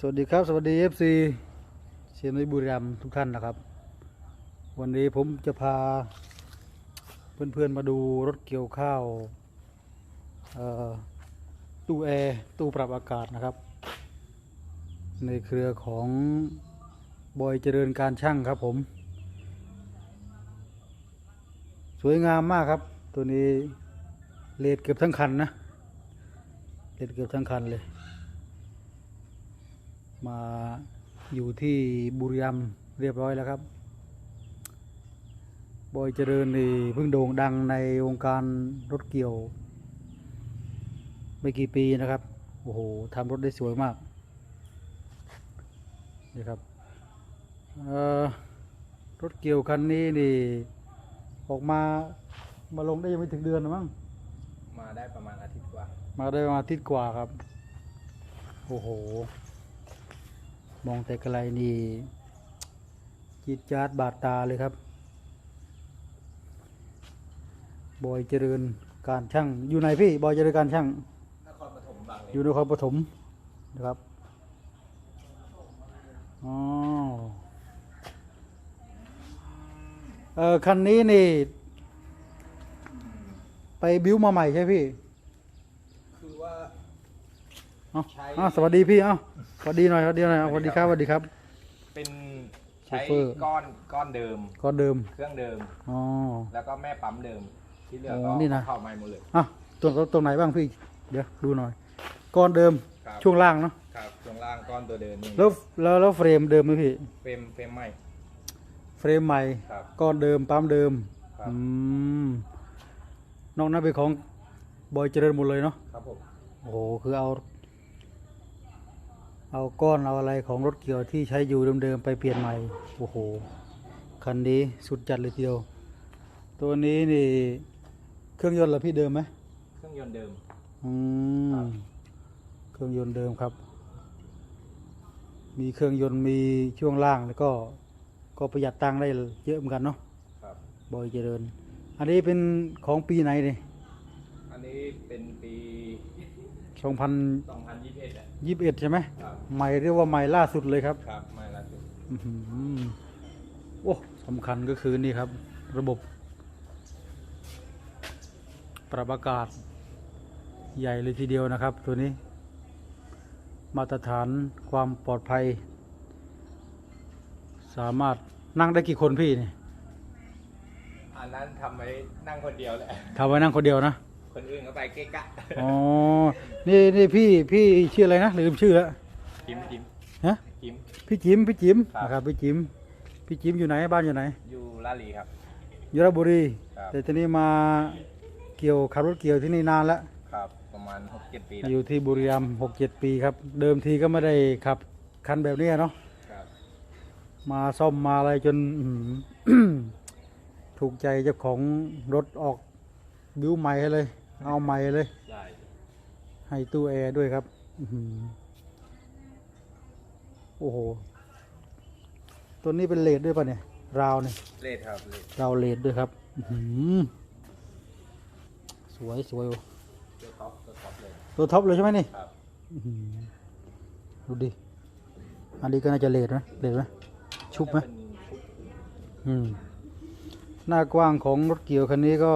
สวัสดีครับ สวัสดี FC เชียร์ในบุรีรัมย์ทุกท่านนะครับ วันนี้ผมจะพา เพื่อนๆมาดูรถเกี่ยวข้าวตู้แอร์ตู้ปรับอากาศนะครับ ในเครือของบอยเจริญการช่างครับผม สวยงามมากครับ ตัวนี้เลดเกือบทั้งคันนะเลดเกือบทั้งคันเลย มาอยู่ที่บุรีรัมย์เรียบร้อยแล้วครับ บอยเจริญนี่เพิ่งโด่งดังในวงการรถเกี่ยว ไม่กี่ปีนะครับ โอ้โหทำรถได้สวยมาก นี่ครับเอ่อรถเกี่ยวคันนี้นี่ ออกมามาลงได้ยังไม่ถึงเดือนนะมั้ง มาได้ประมาณอาทิตย์กว่า มาได้ประมาณอาทิตย์กว่าครับ โอ้โห มองแต่ไกลนี่จิตจาดบาดตาเลยครับ บอยเจริญการช่างอยู่ไหนพี่ บอยเจริญการช่างนครปฐมบางเลอยู่นครปฐมนะครับอ๋อเออคันนี้นี่ ไปบิ้วมาใหม่ใช่พี่ คือว่า เอ้าใช้อ้าวสวัสดีพี่เอ้าสวัสดีหน่อยสวัสดีหน่อยเอาสวัสดีครับสวัสดีครับ เป็นใช้โชเฟอร์ ก้อนก้อนเดิม ก็เดิมเครื่องเดิม อ๋อ แล้วก็แม่ปั๊มเดิม ที่เหลือโอ้ก็นี่นะ เข้าใหม่หมดเลย อะตรงตรงไหนบ้างพี่ เดี๋ยวดูหน่อยก้อนเดิมครับ ช่วงล่างเนาะครับช่วงล่างก้อนตัวเดิมนี่แล้วแล้วแล้วเฟรมเดิมไหมพี่ เฟรมเฟรมใหม่ เฟรมใหม่ครับก้อนเดิมปั๊มเดิมครับ อืมนอกนั้นเป็นของบอยเจริญหมดเลยเนาะครับผมโอ้โหคือเอา เอาก้อนเอาอะไรของรถเกี่ยวที่ใช้อยู่เดิมๆไปเปลี่ยนใหม่ โอ้โห คันนี้สุดจัดเลยทีเดียว ตัวนี้นี่เครื่องยนต์เหรอพี่เดิมไหมเครื่องยนต์เดิม อืครัมบเครื่องยนต์เดิมครับ มีเครื่องยนต์มีช่วงล่างแล้วก็ ก็ประหยัดตังค์ได้เยอะเหมือนกันเนาะครับบอยเจริญ อันนี้เป็นของปีไหนเนี่ยอันนี้เป็นปี สองพัน2021อะยี่สิบเอ็ดใช่ไหมครับใหม่เรียกว่าใหม่ล่าสุดเลยครับ ครับไม่ละสุดอื้อหือโอ้สำคัญก็คือนี่ครับ ระบบ ปรับอากาศ ใหญ่เลยทีเดียวนะครับ ตัวนี้ มาตรฐานความปลอดภัย สามารถนั่งได้กี่คนพี่เนี่ยอันนั้นทำไว้นั่งคนเดียวแหละ ทำไว้นั่งคนเดียวนะ คนอื่นก็ไปเก๊กะอ๋อ นี่นี่พี่พี่ชื่ออะไรนะลืมชื่อแล้วจิมจิมฮะจิม พี่จิมพี่จิมครับ นะครับพี่จิมพี่จิมอยู่ไหนบ้านอยู่ไหนอยู่ลาดลีครับ อยู่ราชบุรี ครับ แต่ทีนี้มาเกี่ยวขับรถเกี่ยวที่นี่นานแล้ว ครับ ประมาณหกเจ็ดปีแล้วอยู่ที่บุรีรัมย์หกเจ็ดปีครับ เดิมทีก็ไม่ได้ขับคันแบบนี้เนาะ ครับ มาซ่อมมาอะไรจนอื้อหือ ถูกใจเจ้าของรถออก บิวใหม่ให้เลย เอาใหม่เลย ใช่ให้ตู้แอร์ด้วยครับอื้อหือโอ้โห ตัวนี้เป็นเลดด้วยป่ะเนี่ย ราวเนี่ย เลดครับเลดราวเลดด้วยครับอื้อหือสวยสวยตัวท็อปตัวท็อปเลย ตัวท็อปเลยใช่ไหมนี่ครับอื้อหือดูดิ อันนี้ก็น่าจะเลดไหมเลดไหมชุบไหมเป็นชุบอืม หน้ากว้างของรถเกี่ยวคันนี้ก็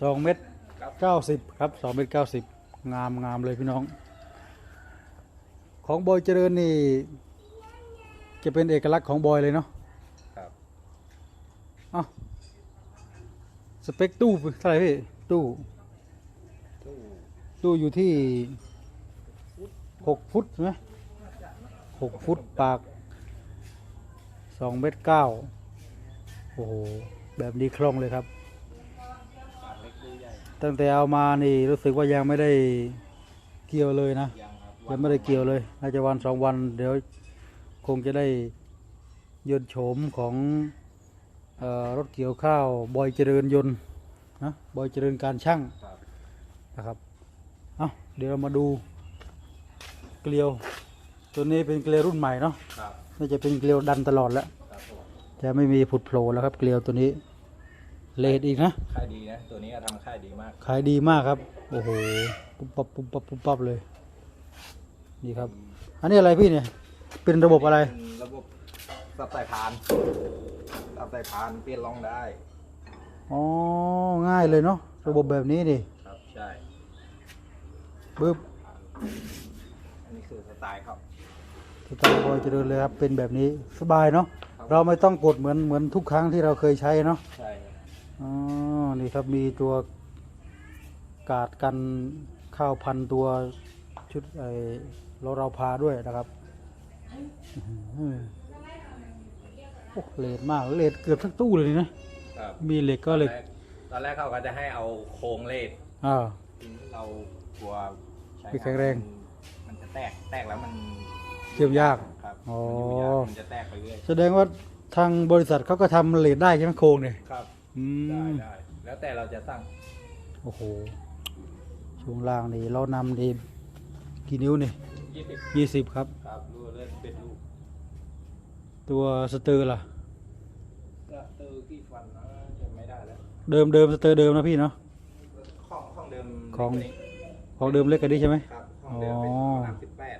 สองเมตรครับ เก้าสิบครับสองเมตรเก้าสิบงามงามเลยพี่น้อง ของบอยเจริญนี่ จะเป็นเอกลักษณ์ของบอยเลยเนาะครับเอ้าสเปคตู้เท่าไหร่พี่ตู้ตู้ตู้อยู่ที่หกฟุตใช่ไหมหกฟุตปากสองเมตรเก้าโอ้โห แบบนี้คล่องเลยครับปากเล็ก ตู้ใหญ่ตั้งแต่เอามานี่รู้สึกว่ายังไม่ได้เกี่ยวเลยนะยังครับยังไม่ได้เกี่ยวเลยน่าจะวันสองวัน เดี๋ยวคงจะได้ยนต์โฉมของเออรถเกี่ยวข้าวบอยเจริญยนต์นะบอยเจริญการช่างครับนะครับเอาเดี๋ยวเรามาดูเกลียวตัวนี้เป็นเกลียวรุ่นใหม่เนาะครับน่าจะเป็นเกลียวดันตลอดแล้วครับผมจะไม่มีผุดโผล่แล้วครับเกลียวตัวนี้ เลดอีกนะค่ายดีนะ ตัวนี้ก็ทำค่ายดีมาก ขายดีมากครับ โอ้โห ปุ๊บปั๊บปุ๊บปั๊บปุ๊บปั๊บเลย นี่ครับ อันนี้อะไรพี่เนี่ย เป็นระบบอะไรเป็นระบบสับสายพานสับสายพานเปลี่ยนรองได้ อ๋อ ง่ายเลยเนาะ ระบบแบบนี้นี่ครับใช่บึ๊บ อันนี้คือสไตล์ครับสไตล์บอยเจริญเลยครับ เป็นแบบนี้ สบายเนาะครับเราไม่ต้องกดเหมือนเหมือนทุกครั้งที่เราเคยใช้เนาะ ใช่ครับ อ๋อ นี่ครับมีตัวกาดกันข้าวพันตัวชุดไอ้เราเราพาด้วยนะครับอื้อหือโอ้เลดมากเลดเกือบทั้งตู้เลยนะ ครับมีเหล็กก็เหล็กตอนแรกเขาก็จะให้เอาโครงเลดอ่า ทีนี้เรากลัวใช้ไม่แข็งแรงมันจะแตกแตกแล้วมันเชื่อมยากครับอ๋อ มันอยู่ยากมันจะแตกไปเรื่อยแสดงว่าทางบริษัทเขาก็ทำเลดได้ใช่ไหมโครงเนี่ย ครับ อืได้มได้แล้วแต่เราจะสั่งโอ้โห ช่วงล่างนี่เรานำนี่กี่นิ้วนี่ยี่สิบยี่สิบครับ ครับรูเล่นเป็นลูกตัวสเตอร์ล่ะ ก็เตอร์กี่ฟันนะจะไม่ได้แล้วเดิมเดิมสเตอร์เดิมนะพี่เนาะ ของของเดิมของเล็กของเดิมเล็กกันนี้ใช่ไหมๆครับของเดิมเป็นอ๋อ สามสิบแปด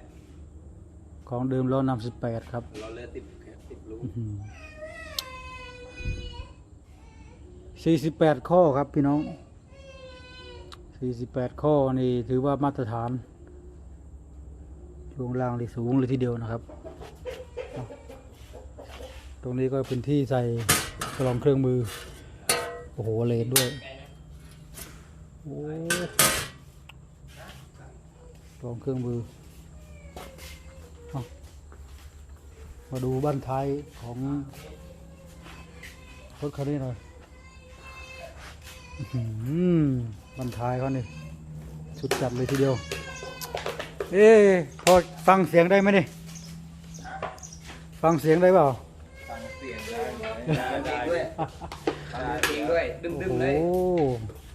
ของเดิมเรานำสิบแปดครับ เราเลือกติดแค่ติดลูก สี่สิบแปดข้อครับพี่น้องสี่สิบแปดข้อนี่ถือว่ามาตรฐานช่วงล่างที่สูงเลยทีเดียวนะครับ ตรงนี้ก็เป็นที่ใส่กล่องเครื่องมือ โอ้โหเลนด้วยโอ้กล่องเครื่องมือ มาดูบ้านท้ายของรถคันนี้หน่อย บ้านท้ายเขานี่สุดจัดเลยทีเดียว เอ๊ะพอฟังเสียงได้ไหมนี่ ฟังเสียงได้เปล่า ฟังเสียงได้ไหมได้ได้ด้วยฟังเสียงด้วย ดึมๆเลยโอ้โห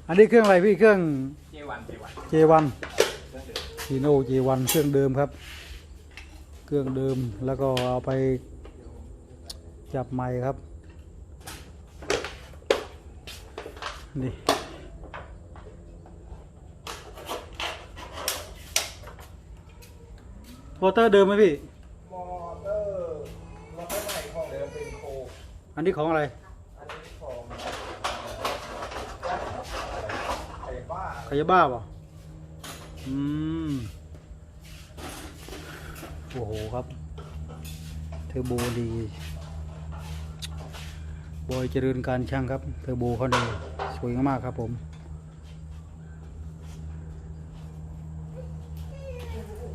อันนี้เครื่องอะไรพี่เครื่องเจวันเจวัน J1 ซีโน่ J1 เครื่องเดิมครับ เครื่องเดิมแล้วก็เอาไปจับไม้ครับ นี่มอเตอร์เดิมไหมพี่ มอเตอร์มอเตอร์ใหม่ของเดิมเป็นโคอันนี้ของอะไร อันนี้ของไอ้บ้าขายาบ้าเปล่ะอืม โอ้โหครับ เทอร์โบดี บอยเจริญการช่างครับ เทอร์โบเขาดี สวยมากครับผม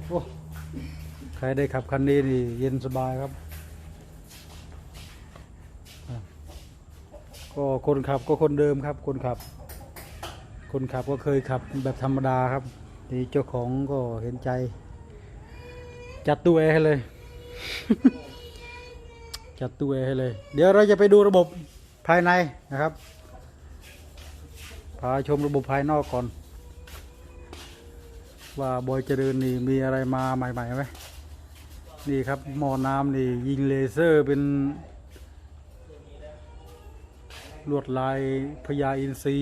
โอ้ใครได้ขับคันนี้นี่เย็นสบายครับ ก็คนขับก็คนเดิมครับ คนขับ คนขับก็เคยขับแบบธรรมดาครับที่เจ้าของก็เห็นใจ จัดตู้แอร์ให้เลย จัดตู้แอร์ให้เลย เดี๋ยวเราจะไปดูระบบภายในนะครับ พาชมระบบภายนอกก่อน ว่าบอยเจริญนี่มีอะไรมาใหม่ๆไหมนี่ครับหม้อน้ำนี่ยิงเลเซอร์เป็น ลวดลายพญาอินทรี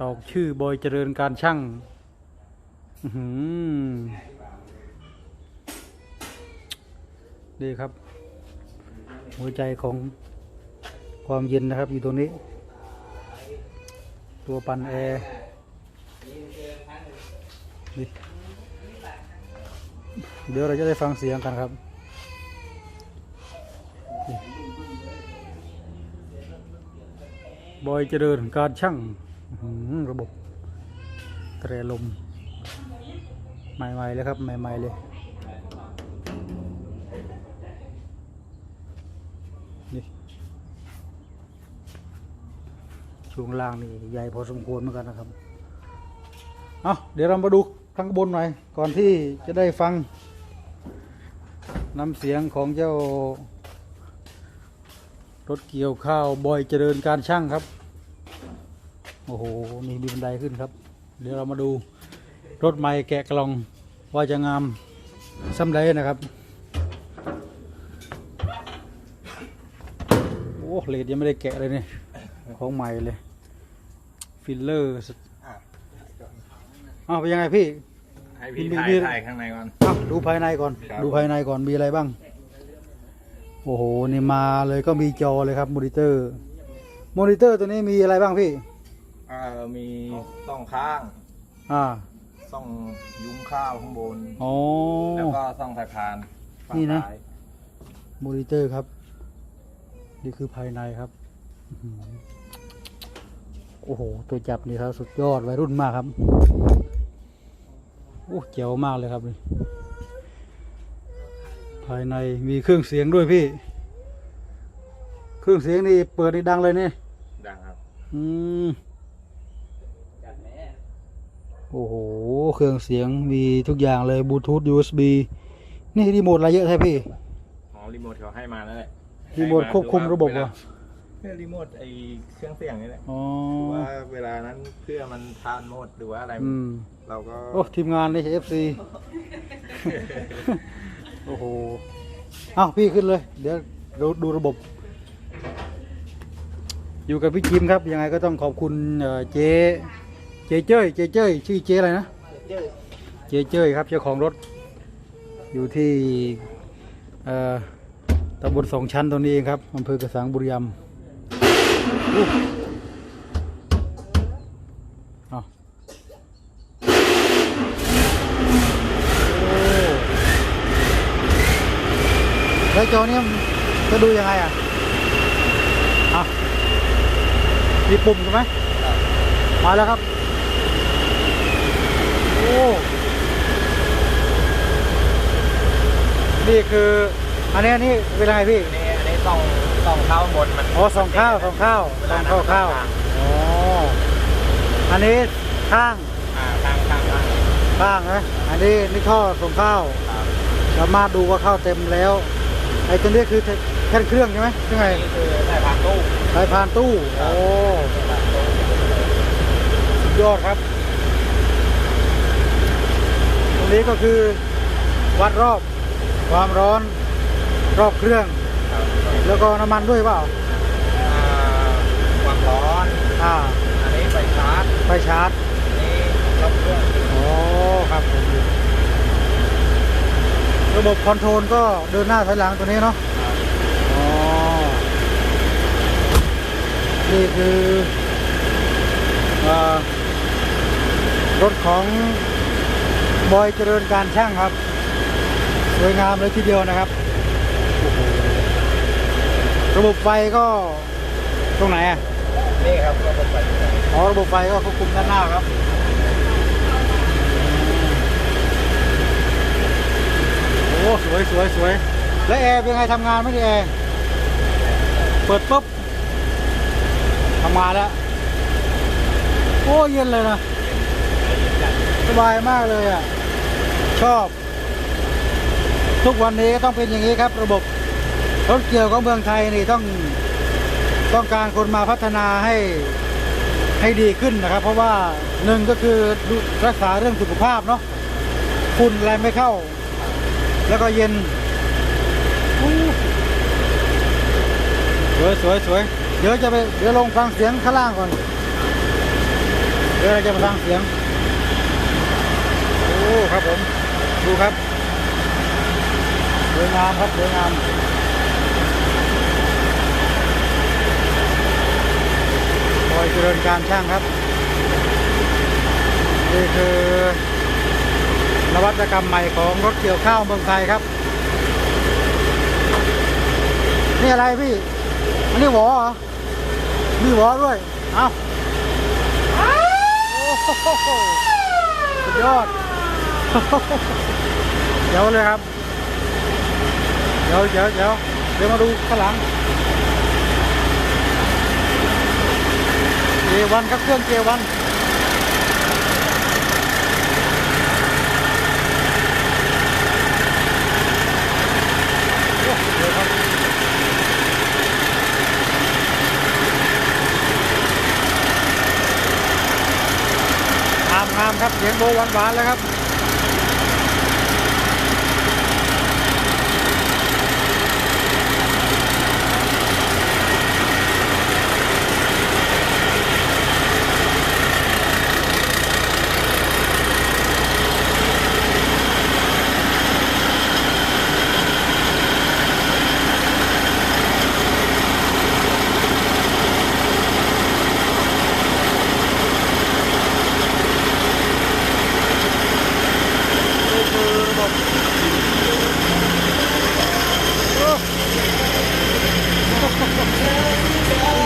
ตอกชื่อบอยเจริญการช่างอื้อหือดีครับ หัวใจของความเย็นนะครับอยู่ตรงนี้ ตัวปันแอร์เดี๋ยวเราจะได้ฟังเสียงกันครับบอยเจริญการช่างระบบแตรลม ใหม่ ๆ เลยครับ ใหม่ ๆ เลย ช่วงล่างนี่ใหญ่พอสมควรเหมือนกันนะครับเอาเดี๋ยวเรามาดูข้างบนหน่อย ก่อนที่จะได้ฟังน้ำเสียงของเจ้ารถเกี่ยวข้าวบอยเจริญการช่างครับ โอ้โหนี่มีบันไดขึ้นครับ เดี๋ยวเรามาดูรถใหม่แกะกล่องว่าจะงามซ้ำใดนะครับโอ้เลดยังไม่ได้แกะเลยเนี่ยของใหม่เลย ฟิลเลอร์อะอ้าวเป็นยังไงพี่ไอให้พี่มีถ่ายมีถ่ายข้างในก่อนอะดูภายในก่อนครับดูภายในก่อนมีอะไรบ้าง โอ้โห นี่มาเลยก็มีจอเลยครับมอนิเตอร์ มอนิเตอร์ตัวนี้มีอะไรบ้างพี่เอ่อมีซ่องข้าง อ่าซ่องยุ้งข้าวข้างบนอ๋อแล้วก็ซ่องสายพานฝั่งนี่นะซ้ายมอนิเตอร์ครับ นี่คือภายในครับอื้อหือ โอ้โห ตัวจับนี่ครับสุดยอดวัยรุ่นมากครับ โอ้เจ๋วมากเลยครับนี่ภายในมีเครื่องเสียงด้วยพี่ เครื่องเสียงนี่เปิดนี่ดังเลยเนี่ยดังครับ อืมโอ้โห เครื่องเสียงมีทุกอย่างเลยบลูทูธ USB นี่รีโมทอะไรเยอะแท้พี่ อ๋อ รีโมทเขาให้มานั่นแหละ รีโมทควบคุมระบบเหรอ เนี่ยรีโมทไอเครื่องเสียงนี่แหละอ๋อว่าเวลานั้นเพื่อมันทานโหมดหรือว่าอะไร อืมเราก็โอ้ทีมงานในเอฟซีโอ้โหเอ้าพี่ขึ้นเลย เดี๋ยวดูดูระบบ อยู่กับพี่จิมครับ ยังไงก็ต้องขอบคุณเอ่อเจเจเจ้ยเจเจ้ยชื่อเจอะไรนะเจเจ้ยครับเจ้าของรถ อยู่ที่เอ่อตำบลสองชั้นตรงนี้เองครับอำเภอกระสังบุรีรัมย์อู้ เอาโอ้แล้วจอเนี้จะดูยังไงอะเอามีปุ่มใช่ไหมมาแล้วครับ โอ้ นี่คือ อันนี้อันนี้เป็นไงพี่ นี่อันนี้ซ่อง ซ่องข้าวบนมันอ๋อสองข้าวสองข้าวสองข้าวข้าวอ๋ออันนี้ข้างอ่าข้างข้างข้างข้างนะอันนี้นี่ท่อส่งข้าวครับสามารถดูว่าข้าวเต็มแล้ว ไอ้ตัวนี้คือแค่นเครื่องใช่ไหมยังไงนี่คือสายพานตู้สายพานตู้โอ้สุดยอดครับ ตรงนี้ก็คือวัดรอบความร้อนรอบเครื่องครับ แล้วก็น้ำมันด้วยเปล่าอ่าความร้อนอ่าอันนี้ไฟชาร์จไฟชาร์จอันนี้รอบเครื่องโอ้ครับผมระบบคอนโทรลก็เดินหน้าถอยหลังตัวนี้เนาะอ๋อนี่คือเอ่อรถของบอยเจริญการช่างครับ สวยงามเลยทีเดียวนะครับโอ้โห ระบบไฟก็ตรงไหนอะ นี่ครับระบบไฟอ๋อระบบไฟก็ควบคุมด้านหน้าครับ โอ้สวยสวยสวยแล้วแอร์เป็นไงทำงานไหม่ได้แอร์เปิดปุ๊บทำงานแล้ว โอ้เย็นเลยนะสบายมากเลยอะ ชอบ ทุกวันนี้ต้องเป็นอย่างนี้ครับ ระบบ รถเกี่ยวของเมืองไทยนี่ต้องต้องการคนมาพัฒนาให้ให้ดีขึ้นนะครับ เพราะว่าหนึ่งก็คือรักษาเรื่องสุขภาพเนาะฝุ่นอะไรไม่เข้า แล้วก็เย็นสวยสวยสวยเดี๋ยวจะไปเดี๋ยวลงฟังเสียงข้างล่างก่อน เดี๋ยวเราจะมาฟังเสียงโอ้ครับผม ดูครับสวยงามครับสวยงาม อยเจริญการช่างครับ นี่คือนวัตกรรมใหม่ของรถเกี่ยวข้าวเมืองไทยครับ นี่อะไรพี่ อันนี้หวอเหรอ มีหวอด้วย เอาโอ้โหสุดยอด เดี๋ยวเลยครับ เดี๋ยวเดี๋ยวเดี๋ยวเดี๋ยวมาดูข้างหลัง เจวันครับเครื่องเจวันโอ้เดี๋ยวครับงามงามครับเสียงโบวานหวานๆแล้วครับ